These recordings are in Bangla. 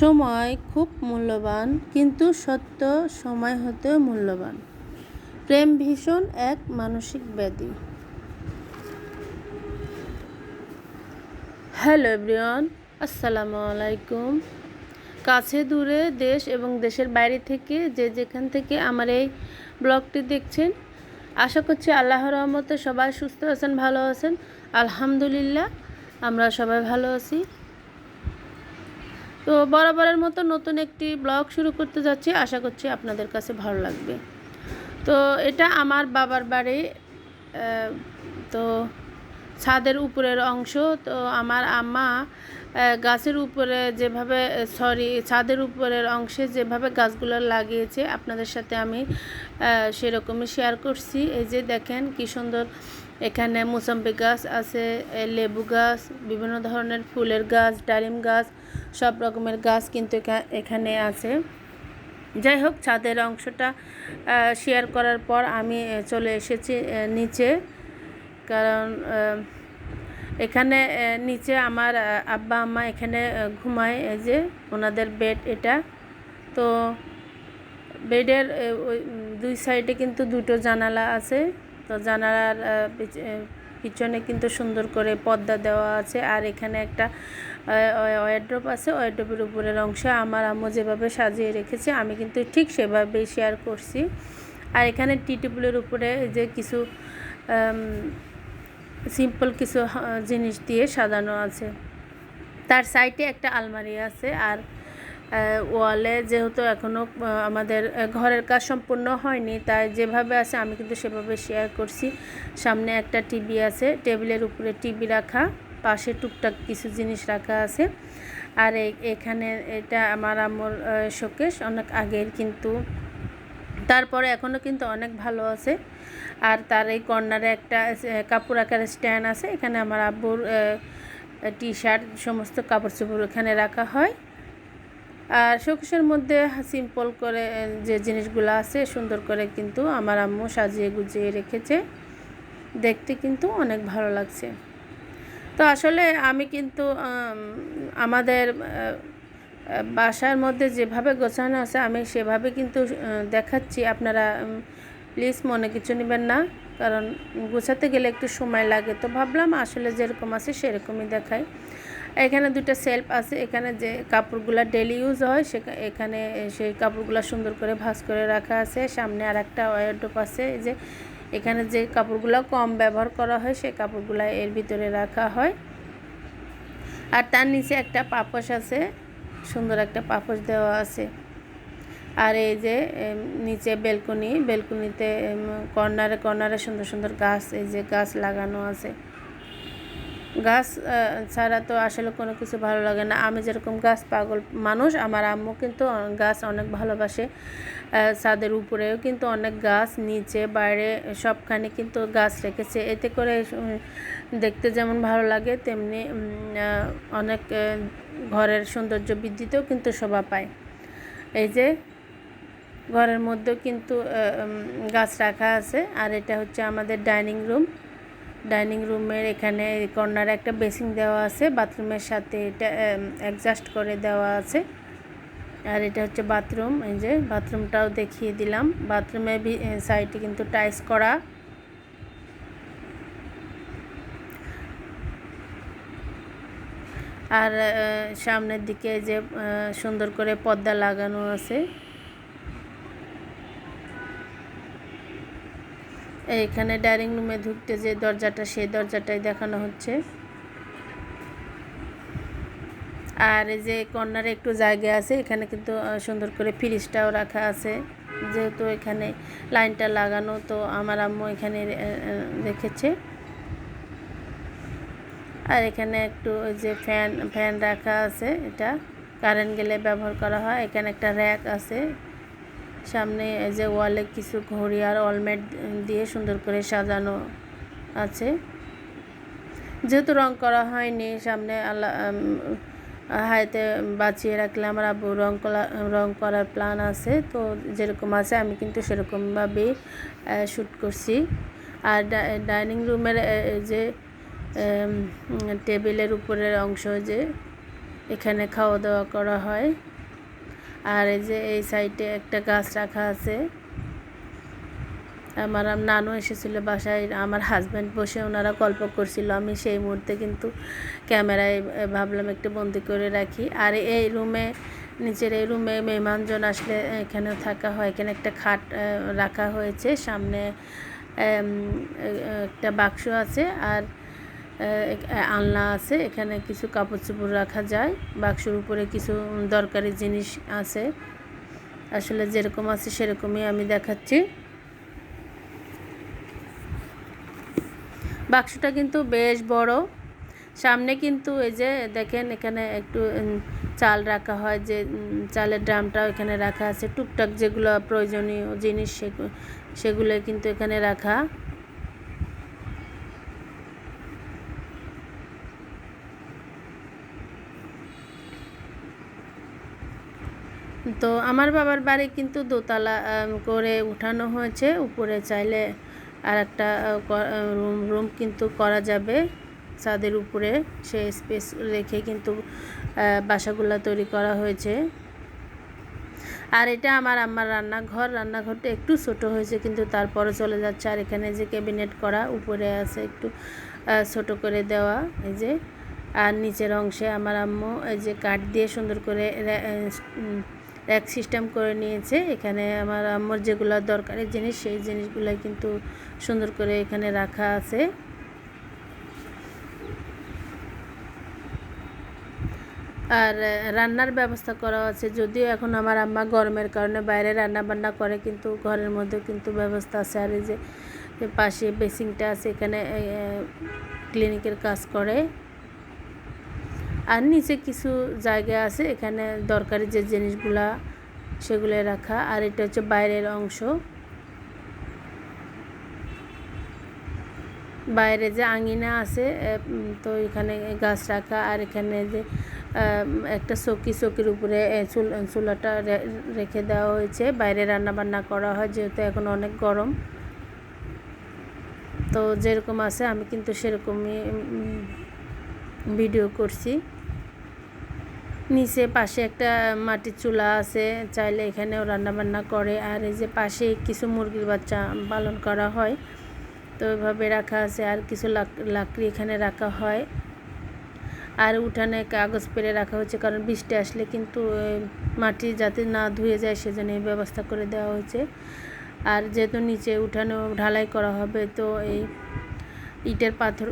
সময় খুব মূল্যবান, কিন্তু সত্য সময় হতেও মূল্যবান। প্রেম ভীষণ এক মানসিক ব্যাধি। হ্যালো এভরিওয়ান, আসসালামু আলাইকুম। কাছে দূরে দেশ এবং দেশের বাইরে থেকে যে যেখান থেকে আমার এই ব্লগটি দেখছেন, আশা করছি আল্লাহর রহমতে সবাই সুস্থ আছেন, ভালো আছেন। আলহামদুলিল্লাহ, আমরা সবাই ভালো আছি। তো বরাবরের মতো নতুন একটি ব্লগ শুরু করতে যাচ্ছি। আশা করছি আপনাদের কাছে ভালো লাগবে। তো এটা আমার বাবার বাড়ি তো ছাদের উপরের অংশ। তো আমার আম্মা গাছের উপরে যেভাবে, সরি, ছাদের উপরের অংশে যেভাবে গাছগুলো লাগিয়েছে, আপনাদের সাথে আমি সেরকমই শেয়ার করছি। এই যে দেখেন কি সুন্দর এখানে মুসম্বি গাছ আছে লেবু গাছ, বিভিন্ন ধরনের ফুলের গাছ, ডালিম গাছ সব রকমের গাছ কিন্তু এখা- এখানে আছে। যাই হোক, ছাদের অংশটা শেয়ার করার পর আমি চলে এসেছি নিচে। কারণ এখানে নিচে আমার আব্বা, আম্মা এখানে ঘুমায়, এই যে ওনাদের বেড এটা। তো বেডের দুই সাইডে কিন্তু দুটো জানালা আছে। তো জানালার পিছ- পিছনে কিন্তু সুন্দর করে পর্দা দেওয়া আছে। আর এখানে একটা ওয়ারড্রপ আছে, ওয়ারড্রপের উপরের অংশে আমার আম্মু যেভাবে সাজিয়ে রেখেছে, আমি কিন্তু ঠিক সেভাবেই শেয়ার করছি। আর এখানে টি টেবিলের উপরে যে কিছু সিম্পল কিছু জিনিস দিয়ে সাজানো আছে। তার সাইডে একটা আলমারি আছে আর ওয়ালে যেহেতু এখনও আমাদের ঘরের কাজ সম্পূর্ণ হয়নি, তাই যেভাবে আছে আমি কিন্তু সেভাবে শেয়ার করছি। সামনে একটা টিভি আছে, টেবিলের উপরে টিভি রাখা। পাশে টুকটাক কিছু জিনিস রাখা আছে। আর এখানে এটা আমার আমার শোকেশ অনেক আগের কিন্তু। তারপরে এখনও কিন্তু অনেক ভালো আছে। আর তার এই কর্নারে একটা কাপড় রাখার স্ট্যান্ড আছে। এখানে আমার আব্বুর টি শার্ট সমস্ত কাপড় চোপড় এখানে রাখা হয়। আর শোকেশের মধ্যে সিম্পল করে যে জিনিসগুলো আছে সুন্দর করে কিন্তু আমার আম্মু সাজিয়ে গুজিয়ে রেখেছে। দেখতে কিন্তু অনেক ভালো লাগছে। তো আসলে আমি কিন্তু আমাদের বাসার মধ্যে যেভাবে গোছানো আছে আমি সেভাবে কিন্তু দেখাচ্ছি। আপনারা প্লিজ মনে কিছু নেবেন না, কারণ গোছাতে গেলে একটু সময় লাগে। তো ভাবলাম আসলে যেরকম আছে সেরকমই দেখাই। এখানে দুটো সেলফ আছে, এখানে যে কাপড়গুলো ডেলি ইউজ হয় সে এখানে সেই কাপড়গুলো সুন্দর করে ভাঁজ করে রাখা আছে। সামনে আর একটা ওয়ারড্রপ আছে যে এখানে যে কাপড়গুলো কম ব্যবহার করা হয় সেই কাপড়গুলো এর ভিতরে রাখা হয়। আর তার নিচে একটা পাপস আছে, সুন্দর একটা পাপস দেওয়া আছে। আর এই যে নিচে বেলকনি, বেলকনিতে কর্নারে কর্নারে সুন্দর সুন্দর গাছ, এই যে গাছ লাগানো আছে। গাছ ছাড়া তো আসলে কোনো কিছু ভালো লাগে না। আমি যেরকম গাছ পাগল মানুষ, আমার আম্মু কিন্তু গাছ অনেক ভালোবাসে। ছাদের উপরেও কিন্তু অনেক গাছ, নিচে, বাইরে সবখানে কিন্তু গাছ রেখেছে। এতে করে দেখতে যেমন ভালো লাগে, তেমনি অনেক ঘরের সৌন্দর্য বৃদ্ধিতেও কিন্তু শোভা পায়। এই যে, ঘরের মধ্যেও কিন্তু গাছ রাখা আছে। আর এটা হচ্ছে আমাদের ডাইনিং রুম। ডাইনিং রুমের এখানে কর্নারে একটা বেসিং দেওয়া আছে, বাথরুমের সাথে এটা অ্যাডজাস্ট করে দেওয়া আছে। আর এটা হচ্ছে বাথরুম, এই যে বাথরুমটাও দেখিয়ে দিলাম। বাথরুমের সাইডে কিন্তু টাইলস করা। আর সামনের দিকে যে সুন্দর করে পর্দা লাগানো আছে। এইখানে ডাইনিং রুমে ঢুকতে যে দরজাটা, সেই দরজাটাই দেখানো হচ্ছে। আর এই যে কর্নারে একটু জায়গা আছে, এখানে কিন্তু সুন্দর করে ফ্রিজটাও রাখা আছে। যেহেতু এখানে লাইনটা লাগানো, তো আমার আম্মু এখানে রেখেছে। আর এখানে একটু ওই যে ফ্যান ফ্যান রাখা আছে, এটা। কারেন্ট গেলে ব্যবহার করা হয়। এখানে একটা র্যাক আছে। সামনে এই যে ওয়ালে কিছু ঘড়ি আর অলমেট দিয়ে সুন্দর করে সাজানো আছে। যেহেতু রং করা হয়নি, সামনে আল্লাহ হাইতে বাঁচিয়ে রাখলে আমার আব্বু রং করা রং করার প্ল্যান আছে। তো যেরকম আছে, আমি কিন্তু সেরকমভাবেই শ্যুট করছি। আর ডাইনিং রুমের যে টেবিলের উপরের অংশ যে, এখানে খাওয়া দাওয়া করা হয়। আর এই যে এই সাইডে একটা গাছ রাখা আছে। আমার নানু এসেছিল বাসায়, আমার হাজব্যান্ড বসে ওনারা গল্প করছিল। আমি সেই মুহূর্তে কিন্তু ক্যামেরায় ভাবলাম একটু বন্দি করে রাখি। আর এই রুমে, নিচের এই রুমে মেহমানজন আসলে এখানে থাকা হয়। এখানে একটা খাট রাখা হয়েছে। সামনে একটা বাক্স আছে। আর আলনা আছে, এখানে কিছু কাপড় চোপড় রাখা যায়, বাক্সর উপরে কিছু দরকারি জিনিস আছে। আসলে যেরকম আছে সেরকমই আমি দেখাচ্ছি। বাক্সটা কিন্তু বেশ বড়। সামনে কিন্তু এই যে দেখেন এখানে একটু চাল রাখা হয় যে চালের ড্রামটাও এখানে রাখা আছে। টুকটাক যেগুলো প্রয়োজনীয় জিনিস সেগু- সেগুলো কিন্তু এখানে রাখা। তো আমার বাবার বাড়ি কিন্তু দোতলা করে উঠানো হয়েছে। উপরে চাইলে আর একটা রুম রুম কিন্তু করা যাবে। ছাদের উপরে সে স্পেস রেখে কিন্তু বাসাগুলা তৈরি করা হয়েছে। আর এটা আমার আম্মার রান্নাঘর। রান্নাঘরটা একটু ছোট হয়েছে, কিন্তু তারপরে চলে যাচ্ছে। আর এখানে যে ক্যাবিনেট করা, উপরে আছে একটু ছোট করে দেওয়া, এই যে। আর নিচের অংশে আমার আম্মু এই যে কাঠ দিয়ে সুন্দর করে র্যাক সিস্টেম করে নিয়েছে। এখানে আমার আম্মুর যেগুলো দরকারি জিনিস, সেই জিনিসগুলো কিন্তু সুন্দর করে এখানে রাখা আছে। আর রান্নার ব্যবস্থা করা আছে। যদিও এখন আমার আম্মা গরমের কারণে বাইরে রান্না বান্না করে, কিন্তু ঘরের মধ্যে কিন্তু ব্যবস্থা আছে। আর এই যে, পাশে বেসিংটা আছে, এখানে ক্লিনিকের কাজ করে। আর নিচে কিছু জায়গা আছে, এখানে দরকারি যে জিনিসগুলা সেগুলো রাখা। আর এটা হচ্ছে বাইরের অংশ। বাইরে যে আঙিনা আছে তো এখানে গাছ রাখা। আর এখানে যে একটা চকি, চকির উপরে চুলাটা রেখে দেওয়া হয়েছে। বাইরে রান্না বান্না করা হয়, যেহেতু এখন অনেক গরম। তো যেরকম আছে, আমি কিন্তু সেরকমই ভিডিও করছি। নিচে পাশে একটা মাটির চুলা আছে, চাইলে এখানেও রান্না বান্না করে। আর এই যে পাশে কিছু মুরগির বাচ্চা পালন করা হয়, তো ওইভাবে রাখা আছে। আর কিছু লাক- লাকড়ি এখানে রাখা হয়। আর উঠানে কাগজ পেরে রাখা হয়েছে কারণ বৃষ্টি আসলে কিন্তু মাটি যাতে না ধুয়ে যায় সেজন্য এই ব্যবস্থা করে দেওয়া হয়েছে। আর যেহেতু নিচে উঠানেও ঢালাই করা হবে, তো এই ইটের পাথর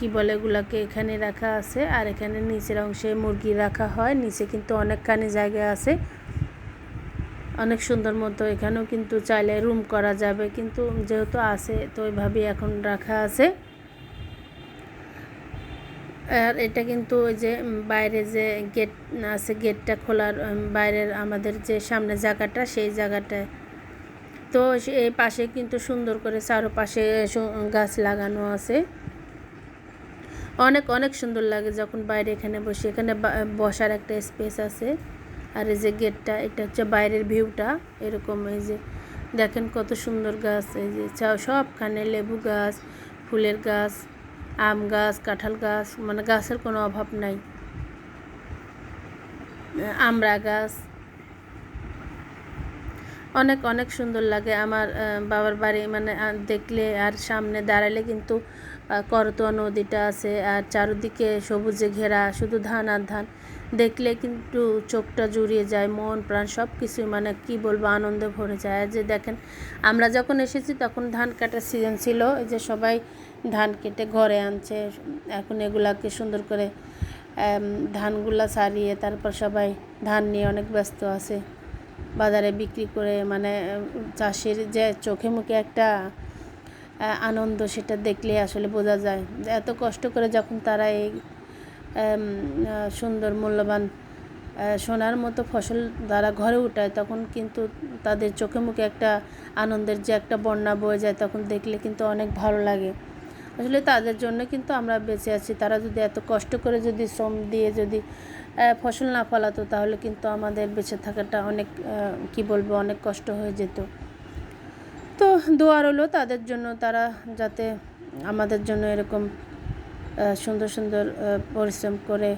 কি বলে এগুলাকে এখানে রাখা আছে। আর এখানে নিচের অংশে মুরগি রাখা হয়। নিচে কিন্তু অনেকখানি জায়গা আছে। অনেক সুন্দর মতো এখানেও কিন্তু চাইলে রুম করা যাবে। কিন্তু যেহেতু আছে, তো ওইভাবেই এখন রাখা আছে। আর এটা কিন্তু ওই যে বাইরে যে গেট আছে গেটটা খোলার বাইরের আমাদের যে সামনে জায়গাটা, সেই জায়গাটায় তো এই পাশে কিন্তু সুন্দর করে চারোপাশে গাছ লাগানো আছে। অনেক অনেক সুন্দর লাগে যখন বাইরে এখানে বসে। এখানে বসার একটা স্পেস আছে। আর এই যে গেটটা এটা হচ্ছে বাইরের ভিউটা এরকম এই যে, দেখেন কত সুন্দর গাছ। এই যে সবখানে লেবু গাছ, ফুলের গাছ, আম গাছ, কাঁঠাল গাছ মানে গাছের কোনো অভাব নাই। আমড়া গাছ। অনেক অনেক সুন্দর লাগে আমার বাবার বাড়ি। মানে দেখলে আর সামনে দাঁড়ালে কিন্তু করতোয়া নদীটা আছে, আর চারিদিকে সবুজে ঘেরা, শুধু ধান আর ধান। দেখলে কিন্তু চোখটা জুড়িয়ে যায়, মন, প্রাণ সব কিছুই মানে কি বলব, আনন্দে ভরে যায়। আর যে দেখেন, আমরা যখন এসেছি তখন ধান কাটার সিজন ছিল, এই যে সবাই ধান কেটে ঘরে আনছে, এখন এগুলাকে সুন্দর করে ধানগুলা সারিয়ে তারপর সবাই ধান নিয়ে অনেক ব্যস্ত আছে। বাজারে বিক্রি করে মানে চাষির যে চোখে মুখে একটা আনন্দ সেটা দেখলে আসলে বোঝা যায়। এত কষ্ট করে যখন তারা এই সুন্দর মূল্যবান সোনার মতো ফসল তারা ঘরে উঠায়, তখন কিন্তু তাদের চোখে মুখে একটা আনন্দের যে একটা বন্যা বয়ে যায়, তখন দেখলে কিন্তু অনেক ভালো লাগে। আসলে তাদের জন্য কিন্তু আমরা বেঁচে আছি। তারা যদি এত কষ্ট করে যদি শ্রম দিয়ে যদি ফসল না ফলাতো, তাহলে কিন্তু আমাদের বেঁচে থাকাটা অনেক কি বলব, অনেক কষ্ট হয়ে যেত। তো দোয়া রইল তাদের জন্য, তারা যাতে আমাদের জন্য এরকম সুন্দর সুন্দর পরিশ্রম করে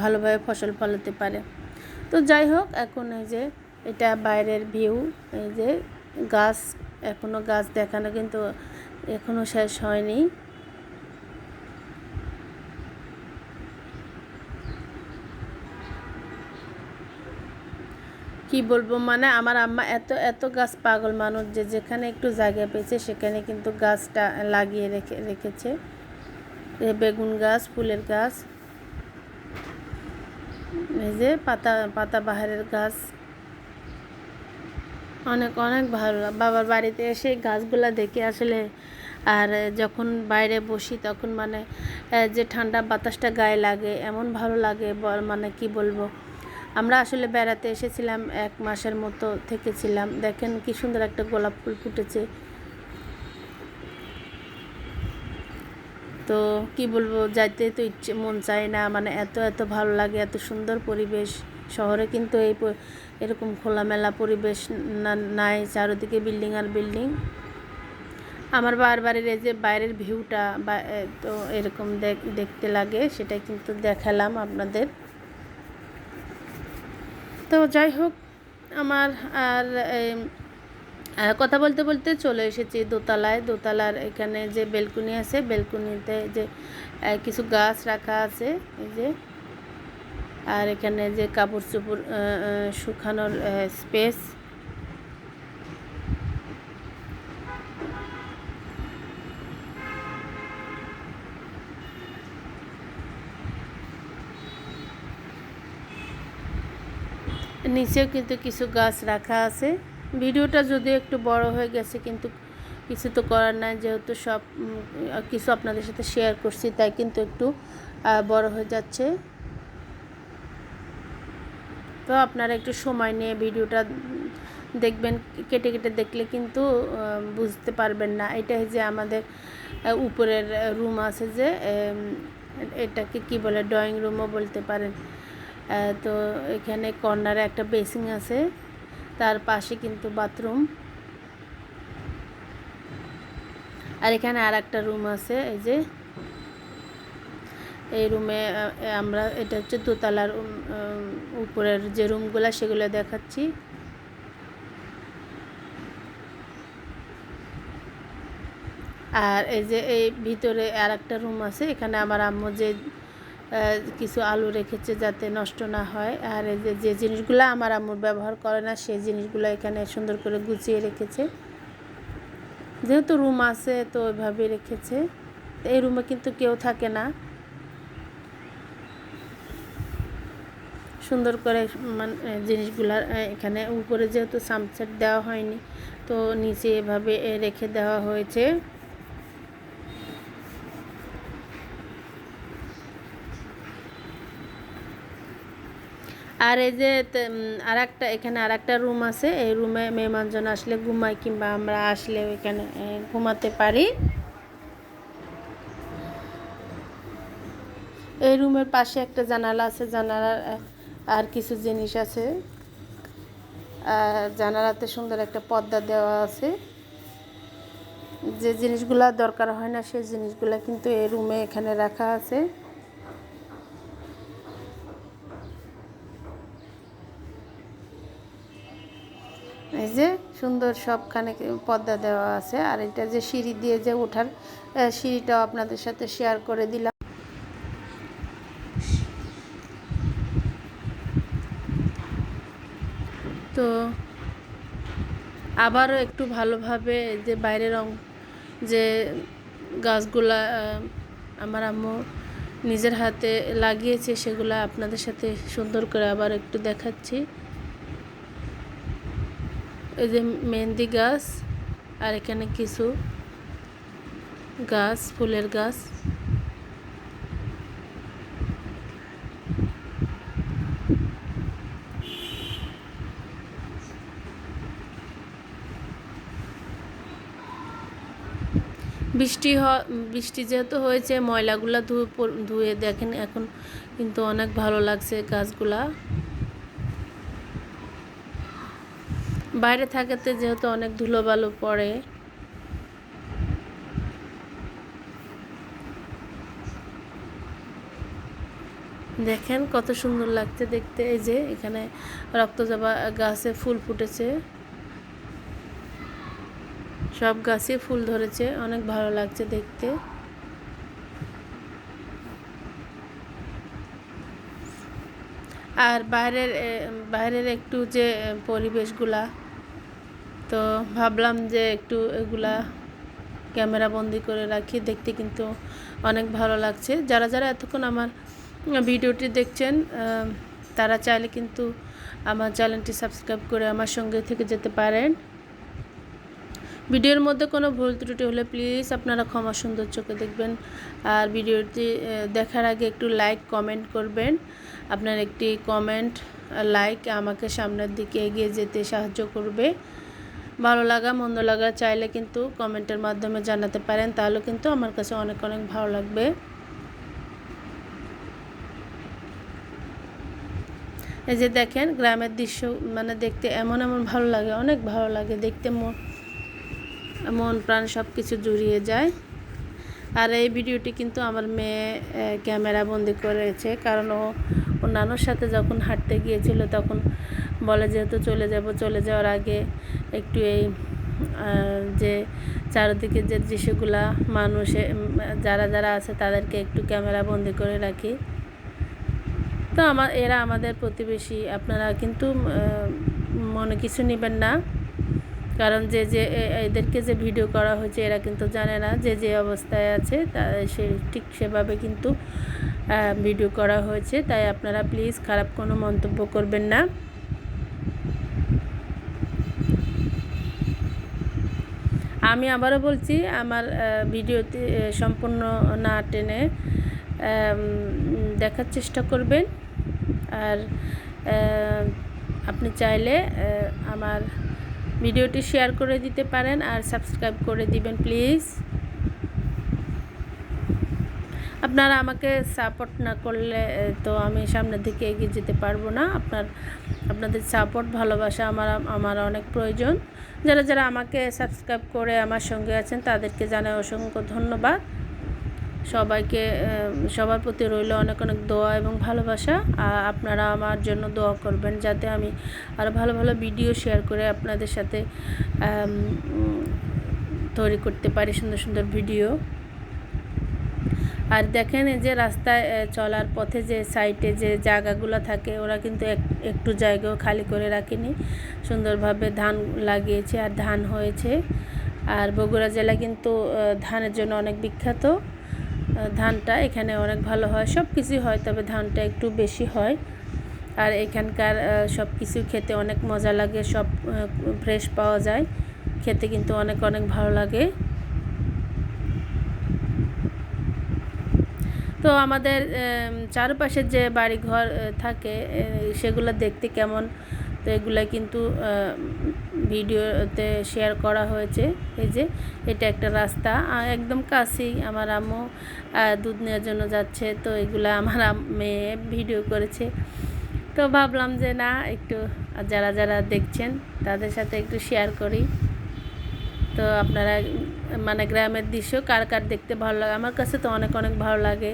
ভালোভাবে ফসল ফলাতে পারে। তো যাই হোক, এখন এই যে এটা বাইরের ভিউ, এই যে গাছ এখনও গাছ দেখানো কিন্তু এখনও শেষ হয়নি। কি বলব? মানে আমার আম্মা এত এত গাছ পাগল মানুষ যে যেখানে একটু জায়গা পেয়েছে সেখানে কিন্তু গাছটা লাগিয়ে রেখে, রেখেছে। বেগুন গাছ, ফুলের গাছ, এই যে পাতা পাতা বাহারের গাছ। অনেক অনেক ভালো। বাবার বাড়িতে এসে গাছগুলা দেখে আসলে আর যখন বাইরে বসি তখন মানে যে ঠান্ডা বাতাসটা গায়ে লাগে, এমন ভালো লাগে মানে কি বলব? আমরা আসলে বেড়াতে এসেছিলাম এক মাসের মতো থেকেছিলাম। দেখেন কি সুন্দর একটা গোলাপ ফুল ফুটেছে। তো কি বলব, যাইতে তো ইচ্ছে, মন চায় না মানে এত এত ভালো লাগে, এত সুন্দর পরিবেশ। শহরে কিন্তু এই এরকম খোলামেলা পরিবেশ না- নাই, চারিদিকে বিল্ডিং আর বিল্ডিং। আমার বার বাড়ির এই যে বাইরের ভিউটা তো এরকম দেখ- দেখতে লাগে সেটা কিন্তু দেখালাম আপনাদের। তো যাই হোক, আমার আর কথা বলতে বলতে চলে এসেছি দোতলায়। দোতলার এখানে যে বেলকুনি আছে, বেলকুনিতে যে কিছু গাছ রাখা আছে, এই যে। আর এখানে যে কাপড় চোপড় শুকানোর স্পেস। নিচেও কিন্তু কিছু গাছ রাখা আছে। ভিডিওটা যদিও একটু বড় হয়ে গেছে, কিন্তু কিছু তো করার নাই। যেহেতু সব কিছু আপনাদের সাথে শেয়ার করছি, তাই কিন্তু একটু বড় হয়ে যাচ্ছে। তো আপনারা একটু সময় নিয়ে ভিডিওটা দেখবেন, কেটে কেটে দেখলে কিন্তু বুঝতে পারবেন না। এটাই যে আমাদের উপরের রুম আছে যে এটাকে কি বলে ড্রয়িং রুমও বলতে পারেন। তো এখানে কর্নারে একটা বেসিং আছে, তার পাশে কিন্তু বাথরুম। আর এখানে আর একটা রুম আছে, এই যে। এই রুমে আমরা, এটা হচ্ছে দোতলার উপরের যে রুমগুলো, সেগুলো দেখাচ্ছি। আর এই যে, এই ভিতরে আর একটা রুম আছে, এখানে আমার আম্মু যে কিছু আলু রেখেছে যাতে নষ্ট না হয়। আর যে জিনিসগুলো আমার আম্মুর ব্যবহার করে না, সেই জিনিসগুলো এখানে সুন্দর করে গুছিয়ে রেখেছে। যেহেতু রুম আছে, তো ওইভাবে রেখেছে। এই রুমে কিন্তু কেউ থাকে না। সুন্দর করে মানে জিনিসগুলা এখানে উপরে যেহেতু সামসেট দেওয়া হয়নি, তো নিচে এভাবে রেখে দেওয়া হয়েছে। আর এই যে আর একটা এখানে আর একটা রুম আছে। এই রুমে মেহমানজন আসলে ঘুমাই কিংবা আমরা আসলে এখানে ঘুমাতে পারি। এই রুমের পাশে একটা জানালা আছে। জানালার আর কিছু জিনিস আছে। জানালাতে সুন্দর একটা পর্দা দেওয়া আছে। যে জিনিসগুলা দরকার হয় না, সেই জিনিসগুলা কিন্তু এই রুমে এখানে রাখা আছে এই যে সুন্দর সবখানে পর্দা দেওয়া আছে। আর এটা যে সিঁড়ি দিয়ে যে ওঠার সিঁড়িটাও আপনাদের সাথে শেয়ার করে দিলাম। তো আবারও একটু ভালোভাবে যে বাইরের অং, যে গাছগুলা আমার আম্মু নিজের হাতে লাগিয়েছে, সেগুলো আপনাদের সাথে সুন্দর করে আবার একটু দেখাচ্ছি। এই যে মেহেন্দি গাছ আর এখানে কিছু গাছ, ফুলের গাছ। বৃষ্টি বৃষ্টি যেহেতু হয়েছে, ময়লাগুলা ধুয়ে দেখেন এখন কিন্তু অনেক ভালো লাগছে গাছগুলা। বাইরে থাকাতে যেহেতু অনেক ধুলোবালু পড়ে, দেখেন কত সুন্দর লাগছে দেখতে। এই যে এখানে রক্ত রক্তজবা গাছে ফুল ফুটেছে, সব গাছে ফুল ধরেছে, অনেক ভালো লাগছে দেখতে। আর বাইরের বাইরের একটু যে পরিবেশগুলা তো ভাবলাম যে একটু এগুলা ক্যামেরা বন্দি করে রাখি, দেখতে কিন্তু অনেক ভালো লাগছে। যারা যারা এতক্ষণ আমার ভিডিওটি দেখছেন তারা চাইলে কিন্তু আমার চ্যানেলটি সাবস্ক্রাইব করে আমার সঙ্গে থেকে যেতে পারেন। ভিডিওর মধ্যে কোনো ভুল ত্রুটি হলে প্লিজ আপনারা ক্ষমা সুন্দর চোখে দেখবেন। আর ভিডিওটি দেখার আগে একটু লাইক কমেন্ট করবেন। আপনার একটি কমেন্ট লাইক আমাকে সামনের দিকে এগিয়ে যেতে সাহায্য করবে। ভালো লাগা, মন্দ লাগা চাইলে কিন্তু কমেন্টের মাধ্যমে জানাতে পারেন। তাহলে কিন্তু আমার কাছে অনেক অনেক ভালো লাগবে। এই যে দেখেন, গ্রামের দৃশ্য মানে দেখতে এমন এমন ভালো লাগে, অনেক ভালো লাগে। দেখতে মন মন প্রাণ সব কিছু জুড়িয়ে যায়। আর এই ভিডিওটি কিন্তু আমার মেয়ে ক্যামেরা বন্দি করেছে। কারণ ও ওর নানুর সাথে যখন হাঁটতে গিয়েছিল, তখন বলে যেহেতু চলে যাব, চলে যাওয়ার আগে একটু এই যে চারিদিকে যে দৃশ্যগুলা মানুষে যারা যারা আছে তাদেরকে একটু ক্যামেরা বন্দি করে রাখি। তো আমার এরা আমাদের প্রতিবেশী, আপনারা কিন্তু মনে কিছু নেবেন না। কারণ যে যে এদেরকে যে ভিডিও করা হয়েছে এরা কিন্তু জানে না যে যে অবস্থায় আছে, তা, সে ঠিক সেভাবে কিন্তু ভিডিও করা হয়েছে। তাই আপনারা প্লিজ খারাপ কোনো মন্তব্য করবেন না। আমি আবারও বলছি, আমার ভিডিওতে সম্পূর্ণ না টেনে দেখার চেষ্টা করবেন। আর আপনি চাইলে আমার ভিডিওটি শেয়ার করে দিতে পারেন আর সাবস্ক্রাইব করে দিবেন, প্লিজ। আপনারা আমাকে সাপোর্ট না করলে তো আমি সামনের দিকে এগিয়ে যেতে পারব না। আপনার, আপনাদের সাপোর্ট ভালোবাসা আমার আমার অনেক প্রয়োজন। যারা যারা আমাকে সাবস্ক্রাইব করে আমার সঙ্গে আছেন, তাদেরকে জানাই অসংখ্য ধন্যবাদ। সবাইকে সবার প্রতি রইল অনেক অনেক দোয়া এবং ভালোবাসা। আর আপনারা আমার জন্য দোয়া করবেন যাতে আমি আরও ভালো ভালো ভিডিও শেয়ার করে আপনাদের সাথে তৈরি করতে পারি সুন্দর সুন্দর ভিডিও আর দেখেন এই যে রাস্তায় চলার পথে যে সাইডে যে জায়গাগুলো থাকে, ওরা কিন্তু এক- একটু জায়গাও খালি করে রাখেনি। সুন্দরভাবে ধান লাগিয়েছে আর ধান হয়েছে। আর বগুড়া জেলা কিন্তু ধানের জন্য অনেক বিখ্যাত। ধানটা এখানে অনেক ভালো হয়, সব কিছুই হয়, তবে ধানটা একটু বেশি হয়। আর এখানকার সব কিছু খেতে অনেক মজা লাগে, সব ফ্রেশ পাওয়া যায়। খেতে কিন্তু অনেক অনেক ভালো লাগে। তো আমাদের চারপাশের যে বাড়িঘর থাকে সেগুলো দেখতে কেমন? তো এগুলা কিন্তু ভিডিওতে শেয়ার করা হয়েছে। এই যে, এটা একটা রাস্তা। একদম কাছেই আমার আম্মু দুধ নেওয়ার জন্য যাচ্ছে। তো এগুলা আমার মেয়ে ভিডিও করেছে। তো ভাবলাম যে, না, একটু যারা যারা দেখছেন, তাদের সাথে একটু শেয়ার করি। তো আপনারা মানে গ্রামের দৃশ্য কার কার দেখতে ভালো লাগে? আমার কাছে তো অনেক অনেক ভালো লাগে।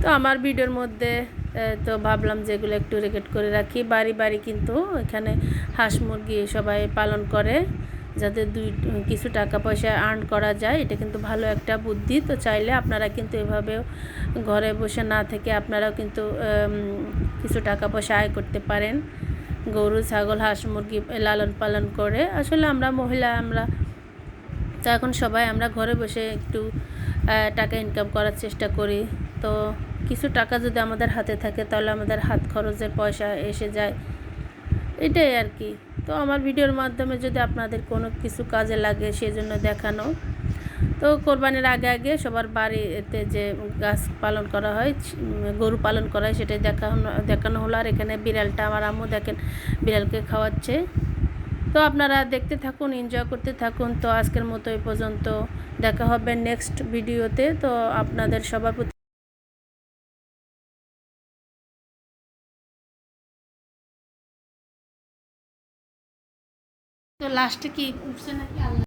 তো আমার ভিডিওর মধ্যে তো ভাবলাম যে এগুলো একটু রেকর্ড করে রাখি। বাড়ি বাড়ি কিন্তু এখানে হাঁস মুরগি সবাই পালন করে, যাতে দুই, কিছু টাকা পয়সা আর্ন করা যায়, এটা কিন্তু ভালো একটা বুদ্ধি। তো চাইলে আপনারা কিন্তু এভাবেও ঘরে বসে না থেকে আপনারাও কিন্তু কিছু টাকা পয়সা আয় করতে পারেন। গরু, ছাগল, হাঁস মুরগি লালন পালন করে। আসলে আমরা মহিলা, আমরা, তো এখন সবাই আমরা ঘরে বসে একটু টাকা ইনকাম করার চেষ্টা করি। তো কিছু টাকা যদি আমাদের হাতে থাকে, তাহলে আমাদের হাত খরচের পয়সা এসে যায়। এটাই আর কি। তো আমার ভিডিওর মাধ্যমে যদি আপনাদের কোনো কিছু কাজে লাগে, সেজন্য দেখানো। তো কোরবানির আগে আগে সবার বাড়িতে যে গাছ পালন করা হয়, গরু পালন করা হয়, সেটাই দেখানো দেখানো হলো। আর এখানে বিড়ালটা আমার আম্মু দেখেন, বিড়ালকে খাওয়াচ্ছে। তো আপনারা দেখতে থাকুন এনজয় করতে থাকুন। তো আজকের মতো এই পর্যন্ত। দেখা হবে নেক্সট ভিডিওতে তো আপনাদের সবার প্রতি লাস্টে কি উঠছে নাকি? আল্লাহ